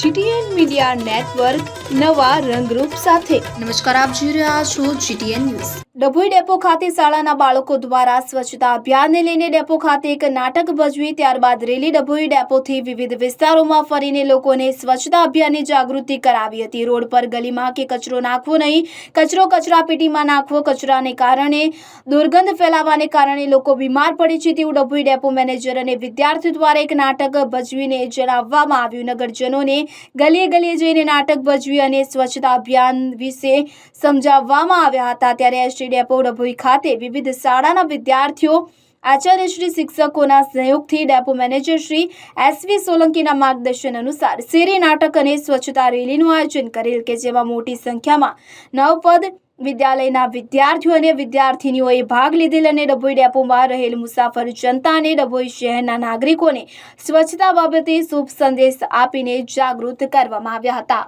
GTN media network નવા રંગરૂપ સાથે. નમસ્કાર આપ જોઈ રહ્યા છો જીટીએન ન્યૂઝ. ડભોઈ ડેપો ખાતે શાળાના બાળકો દ્વારા સ્વચ્છતા અભિયાનને લઈને ડેપો ખાતે એક નાટક ભજવી ત્યારબાદ રેલી ડભોઈ ડેપોથી વિવિધ વિસ્તારોમાં ફરીને લોકોને સ્વચ્છતા અભિયાનની જાગૃતિ કરાવી હતી. રોડ પર ગલીમાં કે કચરો નાખવો નહીં કચરો કચરાપેટીમાં નાખવો કચરાને કારણે દુર્ગંધ ફેલાવાને કારણે લોકો બીમાર પડે છે તેવું ડભોઈ ડેપો મેનેજર અને વિદ્યાર્થીઓ દ્વારા એક નાટક ભજવીને જણાવવામાં આવ્યું. નગરજનોને ગલીએ ગલીએ જઈને નાટક ભજવી અને સ્વચ્છતા અભિયાન વિશે સમજાવવામાં આવ્યા હતા. ત્યારે એસટી ડેપો ડભોઈ ખાતે વિવિધ શાળાના વિદ્યાર્થીઓ, આચાર્ય શ્રી, શિક્ષકોના સહયોગથી ડેપો મેનેજર શ્રી એસવી સોલંકીના માર્ગદર્શન અનુસાર શેરી નાટક અને સ્વચ્છતા રેલીનું આયોજન કરેલ કે જેમાં મોટી સંખ્યામાં નવપદ વિદ્યાલયના વિદ્યાર્થીઓ અને વિદ્યાર્થીનીઓએ ભાગ લીધેલ અને ડભોઈ ડેપોમાં રહેલ મુસાફર જનતા અને ડભોઈ શહેરના નાગરિકોને સ્વચ્છતા બાબતે શુભ સંદેશ આપીને જાગૃત કરવામાં આવ્યા હતા.